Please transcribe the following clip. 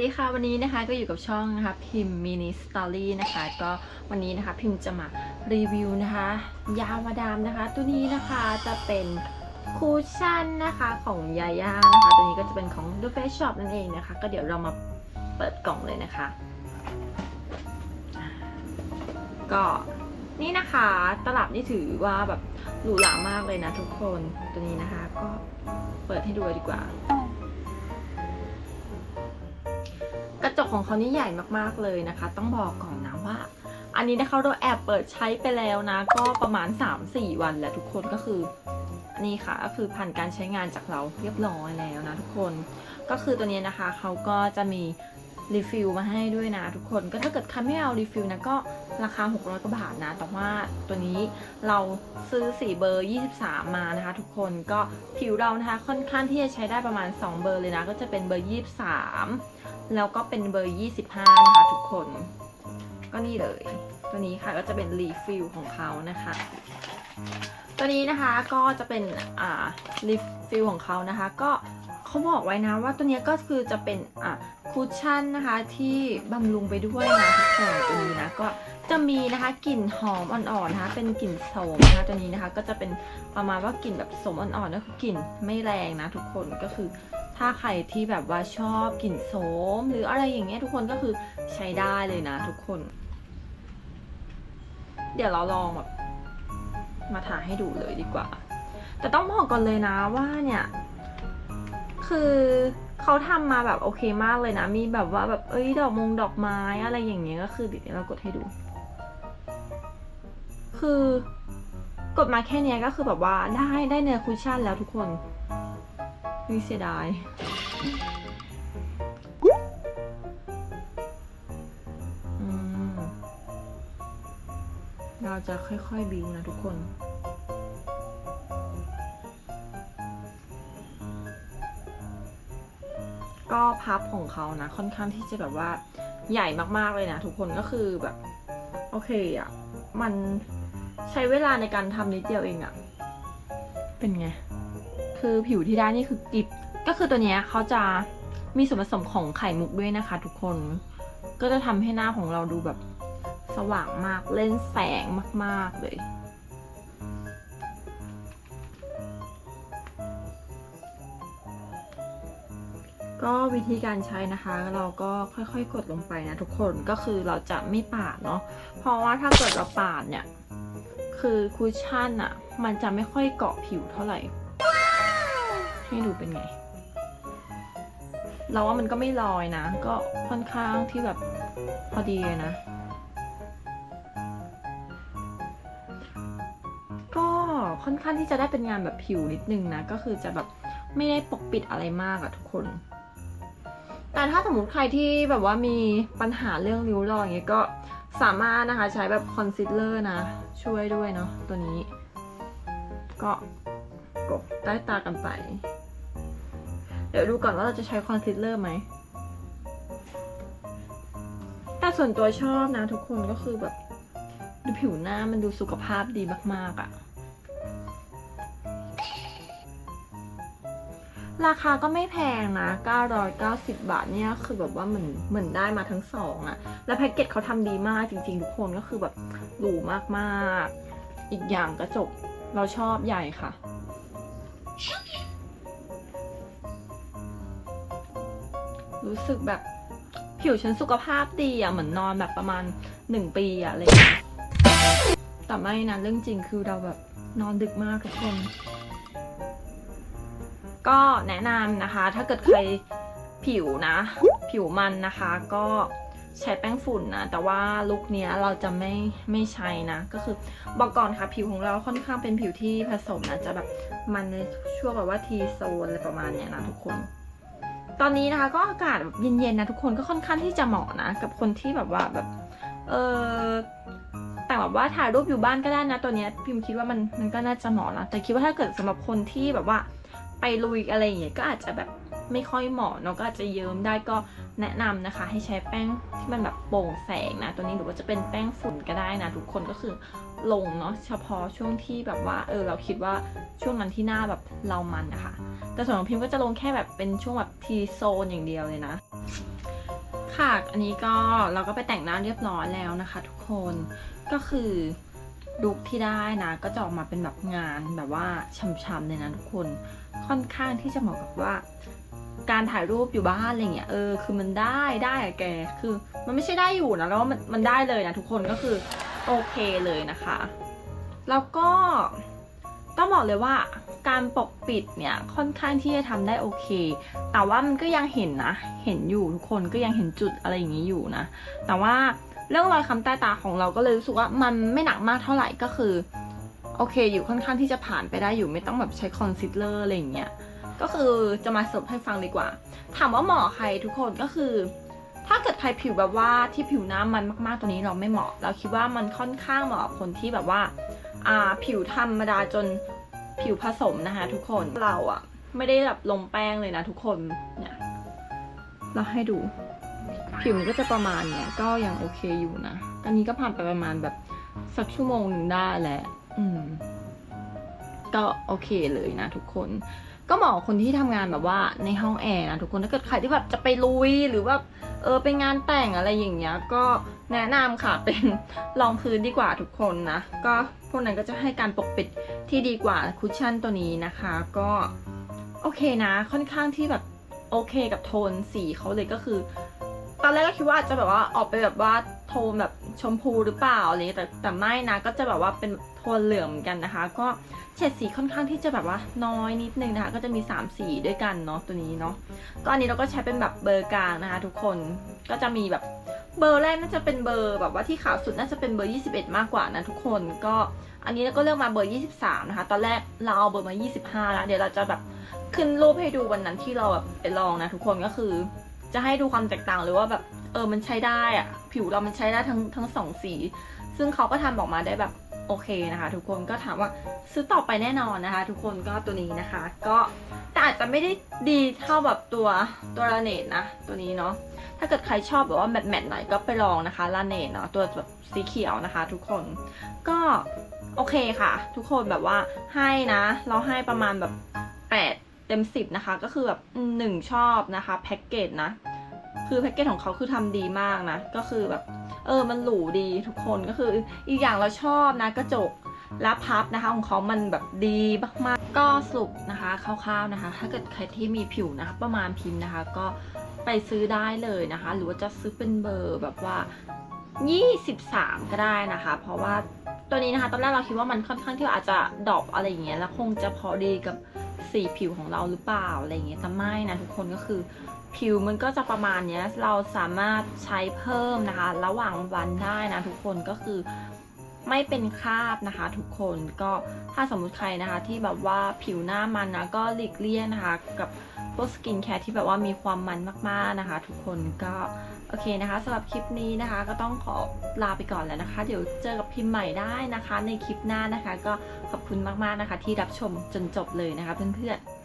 สวัสดีค่ะวันนี้นะคะก็อยู่กับช่องนะคะพิมพ์มินิสตอรี่นะคะก็วันนี้นะคะพิมพ์จะมารีวิวนะคะ ยามาดามนะคะ ตัวนี้นะคะจะเป็นคูชั่นนะคะของยาย่านะคะตัวนี้ก็จะเป็นของ The Face Shop นั่นเองนะคะ ก็เดี๋ยวเรามาเปิดกล่องเลยนะคะ ก็นี่นะคะตลับนี่ถือว่าแบบหรูหรามากเลยนะทุกคนตัวนี้นะคะ ก็เปิดให้ดูดีกว่า จกของเขานี่ใหญ่มากๆเลยนะคะ ต้องบอกก่อนนะว่า อันนี้นะคะเราแอบเปิดใช้ไปแล้วนะ ก็ประมาณ 3-4 วันแหล้วทุกคนก็คืออันนี้ค่ะก็คือผ่านการใช้งานจากเราเรียบร้อยแล้วนะทุกคนก็คือตัวนี้นะคะเขาก็จะมีรีฟิลมาให้ด้วยนะทุกคนก็ถ้าเกิดใครไม่เอารีฟิลนะก็ราคา 600กว่าบาทนะ แต่ว่าตัวนี้เราซื้อสีเบอร์ 23 มานะคะ ทุกคนก็ผิวเรานะคะค่อนข้างที่จะใช้ได้ประมาณ 2 เบอร์เลยนะ ก็จะเป็นเบอร์ 23 แล้วก็เป็นเบอร์ 25 นะคะทุกคน ก็นี่เลย ตัวนี้ค่ะก็จะเป็นรีฟิลของเขานะคะ ตัวนี้นะคะก็จะเป็นอ่ารีฟิลของเขานะคะ ก็เขาบอกไว้นะว่าตัวเนี้ยก็คือจะเป็นอ่าคุชชั่นนะคะที่บำรุงไปด้วยนะทุกคนตัวนี้นะก็ จะมีนะคะกลิ่นหอมอ่อนๆนะคะเป็นกลิ่นโสมนะคะตัวนี้นะคะก็จะเป็นประมาณว่ากลิ่นแบบโสมอ่อนๆก็คือกลิ่นไม่แรงนะทุกคนก็คือ ถ้าใครที่แบบว่าชอบกลิ่นโสม หรืออะไรอย่างเงี้ยทุกคนก็คือใช้ได้เลยนะทุกคน เดี๋ยวเราลองแบบมาถ่าให้ดูเลยดีกว่า แต่ต้องบอกก่อนเลยนะว่าเนี่ยคือเขาทำมาแบบโอเคมากเลยนะ มีแบบว่าแบบเอ้ยดอกมงดอกไม้อะไรอย่างเงี้ยก็คือเดี๋ยวเรากดให้ดู คือกดมาแค่นี้ก็คือแบบว่าได้ได้เนื้อคุชชั่นแล้วทุกคนนี่เสียดายเราจะค่อยๆบิวนะทุกคนก็พับของเขานะ ค่อนข้างที่จะแบบว่าใหญ่มากๆเลยนะ ทุกคนก็คือแบบ โอเคอะ่ะ มัน ใช้เวลาในการทำนิดเดียวเองอะ่ะเป็นไง คือผิวที่ได้นี่คือกริบ ก็คือตัวเนี้ยเขาจะมีส่วนผสมของไข่มุกด้วยนะคะทุกคน ก็จะทำให้หน้าของเราดูแบบสว่างมาก เล่นแสงมาก ๆ เลย ก็วิธีการใช้นะคะ เราก็ค่อยๆ กดลงไปนะทุกคน ก็คือเราจะไม่ปาดเนาะ เพราะว่าถ้าเกิดเราปาดเนี่ย คือคุชชั่นอะมันจะไม่ค่อยเกาะผิวเท่าไหร่ ให้ดูเป็นไง เราว่ามันก็ไม่ลอยนะ ก็ค่อนข้างที่แบบพอดีเลยนะ ก็ค่อนข้างที่จะได้เป็นงานแบบผิวนิดนึงนะ ก็คือจะแบบไม่ได้ปกปิดอะไรมากอะทุกคน แต่ถ้าสมมติใครที่แบบว่ามีปัญหาเรื่องริ้วรอยอย่างเงี้ยก็สามารถนะคะใช้แบบคอนซีลเลอร์นะ ช่วยด้วยเนาะตัวนี้ ก็กบใต้ตากันไป เดี๋ยวดูก่อนว่าเราจะใช้คอนซีลเลอร์ไหมแต่ส่วนตัวชอบนะทุกคนก็คือแบบ ดูผิวหน้ามันดูสุขภาพดีมากๆอะ ราคาก็ไม่แพงนะ 990 บาทเนี่ยคือแบบว่าเหมือนเหมือนได้มาทั้งสองอะแล้วแพ็กเกจเขาทำดีมากจริงๆ ทุกคนก็คือแบบหรูมากๆ อีกอย่างกระจกเราชอบใหญ่ค่ะ รู้สึกแบบผิวฉันสุขภาพดีอะเหมือนนอนแบบประมาณหนึ่งปีอะอะไรอย่างเลยแต่ไม่นะเรื่องจริงคือเราแบบนอนดึกมากทุกคน ก็แนะนำนะคะ ถ้าเกิดใครผิวนะ ผิวมันนะคะ ก็ใช้แป้งฝุ่นนะ แต่ว่าลุคเนี้ยเราจะไม่ไม่ใช้นะ ก็คือบอกก่อนค่ะ ผิวของเราค่อนข้างเป็นผิวที่ผสมนะ จะแบบมันในช่วงแบบว่าทีโซนอะไรประมาณเนี้ยนะทุกคน ตอนนี้นะคะก็อากาศแบบเย็นๆนะทุกคนก็ค่อนข้างที่จะเหมาะนะ กับคนที่แบบว่าแบบเออ แต่แบบว่าถ่ายรูปอยู่บ้านก็ได้นะตัวเนี้ยพิมคิดว่ามันมันก็น่าจะเหมาะนะแต่คิดว่าถ้าเกิดสำหรับคนที่แบบว่าไปลุยอะไรอย่างเงี้ยก็อาจจะแบบไม่ค่อยเหมาะเนาะก็อาจจะเยิ้มได้ก็แนะนำนะคะ ให้ใช้แป้งที่มันแบบโปร่งแสงนะตัวนี้หรือว่าจะเป็นแป้งฝุ่นก็ได้นะ ทุกคนก็คือลงเนาะเฉพาะช่วงที่แบบว่าเออเราคิดว่าช่วงนั้นที่หน้าแบบเรามันนะคะแต่ส่วนของพิมก็จะลงแค่แบบเป็นช่วงแบบทีโซนอย่างเดียวเลยนะค่ะ อันนี้ก็เราก็ไปแต่งหน้าเรียบร้อยแล้วนะคะ ทุกคน ก็คือลุคที่ได้นะก็จะออกมาเป็นแบบงานแบบว่าช่ำๆเลยนะทุกคนค่อนข้างที่จะเหมาะกับว่า การถ่ายรูปอยู่บ้านอะไรเงี้ยเออคือมันได้ได้อะแกคือมันไม่ใช่ได้อยู่นะแล้วมันมันได้เลยนะทุกคนก็คือโอเคเลยนะคะ แล้วก็ต้องบอกเลยว่าการปกปิดเนี่ยค่อนข้างที่จะทำได้โอเค แต่ว่ามันก็ยังเห็นนะ เห็นอยู่ทุกคนก็ยังเห็นจุดอะไรอย่างนี้อยู่นะ แต่ว่า เรื่องรอยคำใต้ตาของเราก็เลยรู้สึกว่ามันไม่หนักมากเท่าไหร่ก็คือ โอเค อยู่ค่อนข้างที่จะผ่านไปได้อยู่ไม่ต้องแบบใช้คอนซีลเลอร์อะไรอย่างเงี้ยก็คือจะมาสรุปให้ฟังดีกว่า ถามว่าเหมาะใครทุกคนก็คือ ถ้าเกิดใครผิวแบบว่าที่ผิวหน้ามันมากๆตัวนี้เราไม่เหมาะ เราคิดว่ามันค่อนข้างเหมาะกับคนที่แบบว่าอ่าผิวธรรมดาจนผิวผสมนะคะทุกคนเราอะไม่ได้แบบลงแป้งเลยนะทุกคนเนี่ยเราให้ดู ผิวมันก็จะประมาณเนี้ยก็ยังโอเคอยู่นะ อันนี้ก็ผ่านไปประมาณแบบสักชั่วโมงหนึ่งได้แหละ อืม ก็โอเคเลยนะทุกคน ก็เหมาะคนที่ทำงานแบบว่าในห้องแอร์นะทุกคน ถ้าเกิดใครที่แบบจะไปลุยหรือว่า เออไปงานแต่งอะไรอย่างเงี้ย ก็แนะนำค่ะเป็นรองพื้นดีกว่าทุกคนนะ ก็พวกนั้นก็จะให้การปกปิดที่ดีกว่าคุชชั่นตัวนี้นะคะ ก็โอเคนะ ค่อนข้างที่แบบโอเคกับโทนสีเขาเลยก็คือ ตอนแรกก็คิดว่าจะแบบว่าออกไปแบบว่าโทนแบบชมพูหรือเปล่าอะไรเงี้ยแต่แต่ไม่นะก็จะแบบว่าเป็นโทนเหลืองเหมือนกันนะคะ ก็เฉดสีค่อนข้างที่จะแบบว่าน้อยนิดนึงนะคะ ก็จะมี 3 สีด้วยกันเนาะตัวนี้เนาะก็อันนี้เราก็ใช้เป็นแบบเบอร์กลางนะคะ ทุกคนก็จะมีแบบเบอร์แรกน่าจะเป็นเบอร์แบบว่าที่ขาวสุดน่าจะเป็นเบอร์ 21 มากกว่านะทุกคนก็อันนี้เราก็เลือกมาเบอร์ 23 นะคะ ตอนแรกเราเอาเบอร์มา 25 แล้ว เดี๋ยวเราจะแบบขึ้นรูปให้ดูวันนั้นที่เราแบบไปลองนะทุกคนก็คือ จะให้ดูความแตกต่างเลยว่าแบบเออมันใช้ได้อะผิวเรามันใช้ได้ทั้งทั้งสองสี ซึ่งเขาก็ทำออกมาได้แบบโอเคนะคะ ทุกคนก็ถามว่าซื้อต่อไปแน่นอนนะคะ ทุกคนก็ตัวนี้นะคะ ก็แต่อาจจะไม่ได้ดีเท่าแบบตัวตัวลาเนตนะ ตัวนี้เนาะถ้าเกิดใครชอบแบบว่าแมทแมทหน่อยก็ไปลองนะคะลาเนตเนาะตัวแบบสีเขียวนะคะ ทุกคนก็โอเคค่ะ ทุกคนแบบว่าให้นะ เราให้ประมาณแบบ8 เต็ม 10 นะคะ ก็คือแบบหนึ่งชอบนะคะแพ็กเกจนะ คือแพ็กเกจของเขาคือทำดีมากนะ ก็คือแบบเออมันหรูดีทุกคนก็คืออีกอย่างเราชอบนะกระจกและพับนะคะของเขามันแบบดีมากๆ ก็สรุปนะคะคร่าวๆนะคะ ถ้าเกิดใครที่มีผิวนะคะ ประมาณพิมพ์นะคะ ก็ไปซื้อได้เลยนะคะ หรือว่าจะซื้อเป็นเบอร์แบบว่า 23 ก็ได้นะคะ เพราะว่าตัวนี้นะคะ ตอนแรกเราคิดว่ามันค่อนข้างที่อาจจะดรอปอะไรอย่างเงี้ยแล้วคงจะพอดีกับ สีผิวของเราหรือเปล่าอะไรอย่างเงี้ยแต่ไม่นะทุกคนก็คือผิวมันก็จะประมาณเนี้ยเราสามารถใช้เพิ่มนะคะ ระหว่างวันได้นะทุกคนก็คือไม่เป็นคราบนะคะ ทุกคนก็ถ้าสมมุติใครนะคะ ที่แบบว่าผิวหน้ามันนะก็หลีกเลี่ยงนะคะ กับพวกสกินแคร์ที่แบบว่ามีความมันมากๆนะคะ ทุกคนก็ โอเคนะคะสำหรับคลิปนี้นะคะ ก็ต้องขอลาไปก่อนแล้วนะคะ เดี๋ยวเจอกับพิมพ์ใหม่ได้นะคะ ในคลิปหน้านะคะ ก็ขอบคุณมากๆนะคะ ที่รับชมจนจบเลยนะคะเพื่อนๆ